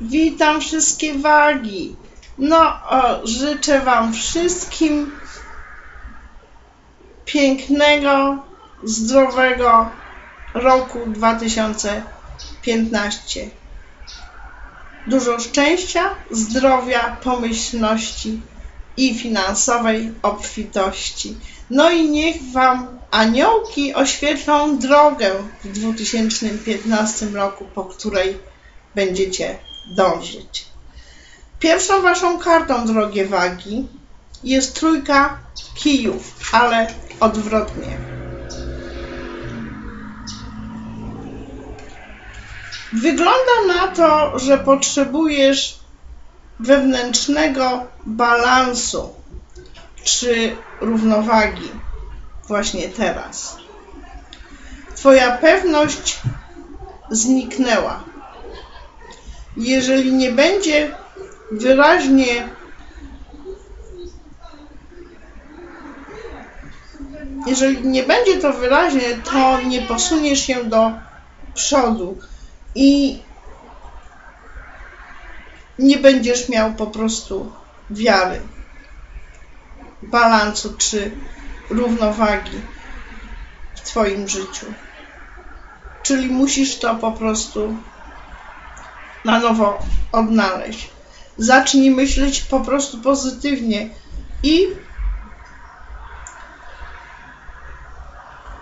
Witam wszystkie wagi. No, o, życzę Wam wszystkim pięknego, zdrowego roku 2015. Dużo szczęścia, zdrowia, pomyślności i finansowej obfitości. No i niech Wam aniołki oświetlą drogę w 2015 roku, po której będziecie dążyć. Pierwszą Waszą kartą, drogie wagi, jest trójka kijów, ale odwrotnie. Wygląda na to, że potrzebujesz wewnętrznego balansu czy równowagi właśnie teraz. Twoja pewność zniknęła. Jeżeli nie będzie wyraźnie jeżeli nie będzie to wyraźnie, to nie posuniesz się do przodu i nie będziesz miał po prostu wiary, balansu czy równowagi w Twoim życiu. Czyli musisz to po prostu na nowo odnaleźć. Zacznij myśleć po prostu pozytywnie i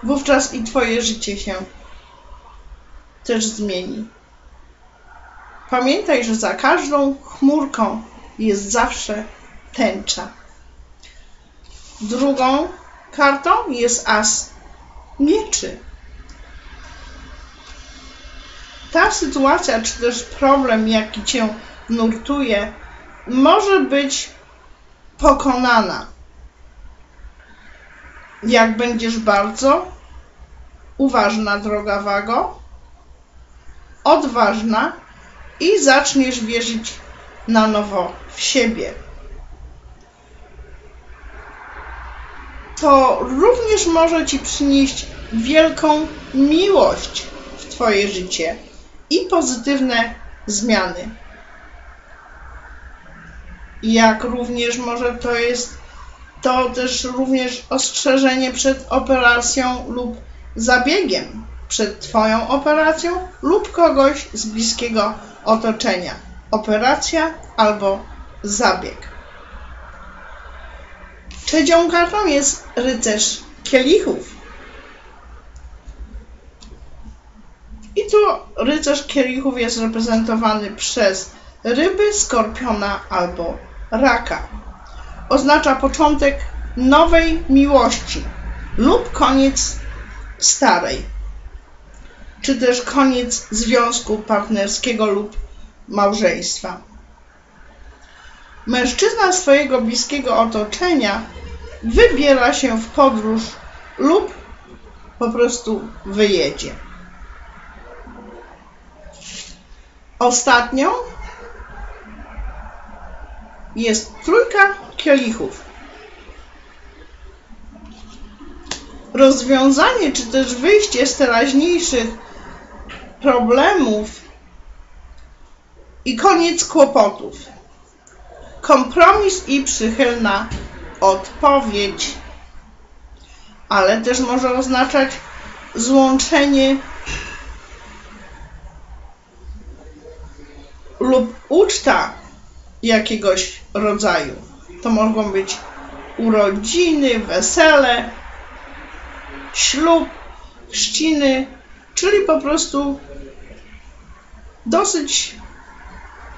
wówczas i Twoje życie się też zmieni. Pamiętaj, że za każdą chmurką jest zawsze tęcza. Drugą kartą jest as mieczy. Ta sytuacja, czy też problem, jaki cię nurtuje, może być pokonana. Jak będziesz bardzo uważna, droga wago, odważna i zaczniesz wierzyć na nowo w siebie. To również może ci przynieść wielką miłość w Twoje życie i pozytywne zmiany. Jak również może to jest to też również ostrzeżenie przed operacją lub zabiegiem, przed Twoją operacją lub kogoś z bliskiego otoczenia. Operacja albo zabieg. Trzecią kartą jest rycerz kielichów. Tu rycerz kielichów jest reprezentowany przez ryby, skorpiona albo raka. Oznacza początek nowej miłości lub koniec starej, czy też koniec związku partnerskiego lub małżeństwa. Mężczyzna swojego bliskiego otoczenia wybiera się w podróż lub po prostu wyjedzie. Ostatnią jest trójka kielichów. Rozwiązanie czy też wyjście z teraźniejszych problemów i koniec kłopotów. Kompromis i przychylna odpowiedź. Ale też może oznaczać złączenie lub uczta jakiegoś rodzaju. To mogą być urodziny, wesele, ślub, chrzciny, czyli po prostu dosyć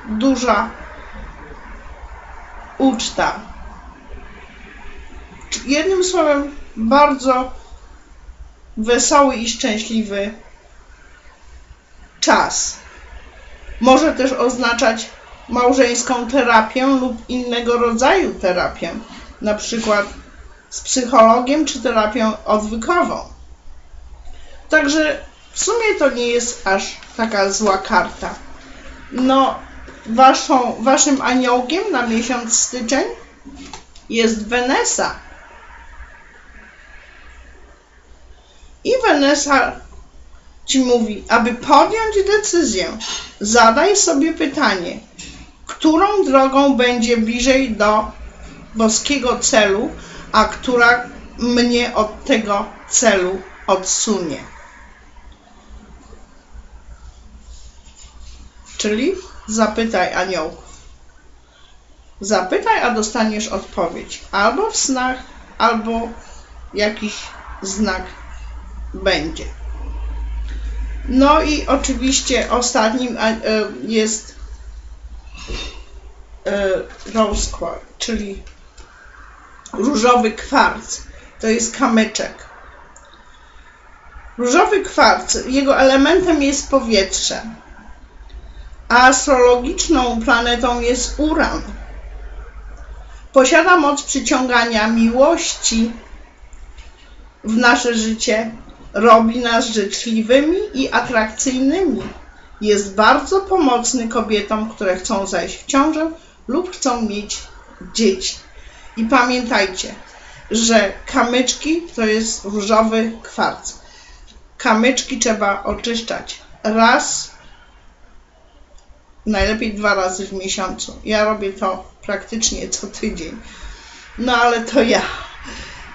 duża uczta. Jednym słowem, bardzo wesoły i szczęśliwy czas. Może też oznaczać małżeńską terapię lub innego rodzaju terapię, na przykład z psychologiem czy terapią odwykową. Także w sumie to nie jest aż taka zła karta. No, waszą, waszym aniołkiem na miesiąc styczeń jest Wenesa. I Wenesa ci mówi, aby podjąć decyzję, zadaj sobie pytanie, którą drogą będzie bliżej do boskiego celu, a która mnie od tego celu odsunie. Czyli zapytaj aniołków. Zapytaj, a dostaniesz odpowiedź. Albo w snach, albo jakiś znak będzie. No i oczywiście ostatnim e, jest e, rose quartz, czyli różowy kwarc. To jest kamyczek. Różowy kwarc, jego elementem jest powietrze, a astrologiczną planetą jest Uran. Posiada moc przyciągania miłości w nasze życie, robi nas życzliwymi i atrakcyjnymi. Jest bardzo pomocny kobietom, które chcą zajść w ciążę lub chcą mieć dzieci. I pamiętajcie, że kamyczki to jest różowy kwarc. Kamyczki trzeba oczyszczać raz, najlepiej dwa razy w miesiącu. Ja robię to praktycznie co tydzień. No ale to ja.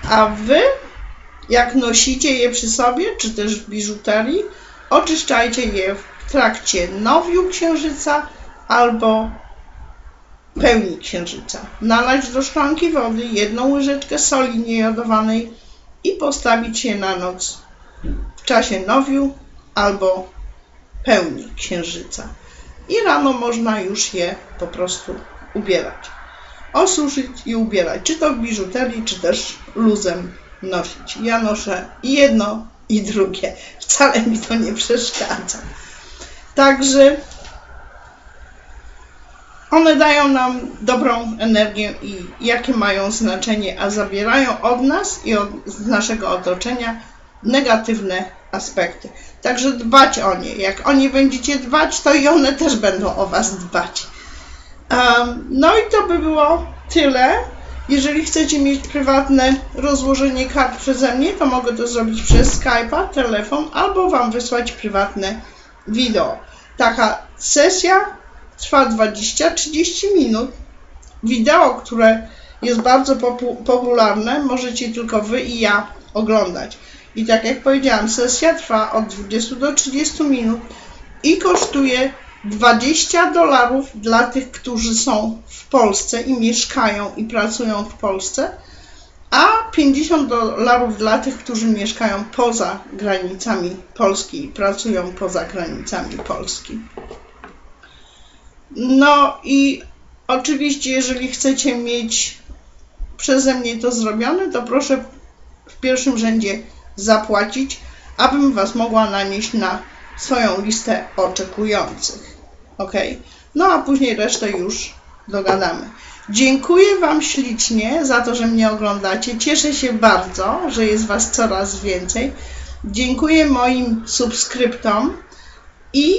A wy, jak nosicie je przy sobie, czy też w biżuterii, oczyszczajcie je w trakcie nowiu księżyca albo pełni księżyca. Nalać do szklanki wody jedną łyżeczkę soli niejodowanej i postawić je na noc w czasie nowiu albo pełni księżyca. I rano można już je po prostu ubierać. Osuszyć i ubierać, czy to w biżuterii, czy też luzem nosić. Ja noszę i jedno, i drugie. Wcale mi to nie przeszkadza. Także one dają nam dobrą energię i jakie mają znaczenie, a zabierają od nas i od naszego otoczenia negatywne aspekty. Także dbać o nie. Jak o nie będziecie dbać, to i one też będą o Was dbać. Um, no i to by było tyle. Jeżeli chcecie mieć prywatne rozłożenie kart przeze mnie, to mogę to zrobić przez Skype'a, telefon albo Wam wysłać prywatne wideo. Taka sesja trwa 20-30 minut. Wideo, które jest bardzo popularne, możecie tylko Wy i ja oglądać. I tak jak powiedziałam, sesja trwa od 20 do 30 minut i kosztuje 20 dolarów dla tych, którzy są w Polsce i mieszkają i pracują w Polsce, a 50 dolarów dla tych, którzy mieszkają poza granicami Polski i pracują poza granicami Polski. No i oczywiście, jeżeli chcecie mieć przeze mnie to zrobione, to proszę w pierwszym rzędzie zapłacić, abym Was mogła nanieść na swoją listę oczekujących. Ok? No a później resztę już dogadamy. Dziękuję Wam ślicznie za to, że mnie oglądacie. Cieszę się bardzo, że jest Was coraz więcej. Dziękuję moim subskryptom i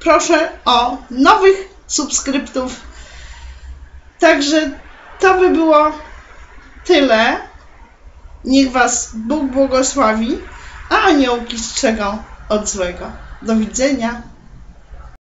proszę o nowych subskryptów. Także to by było tyle. Niech Was Bóg błogosławi, a aniołki strzegą od złego. Do widzenia.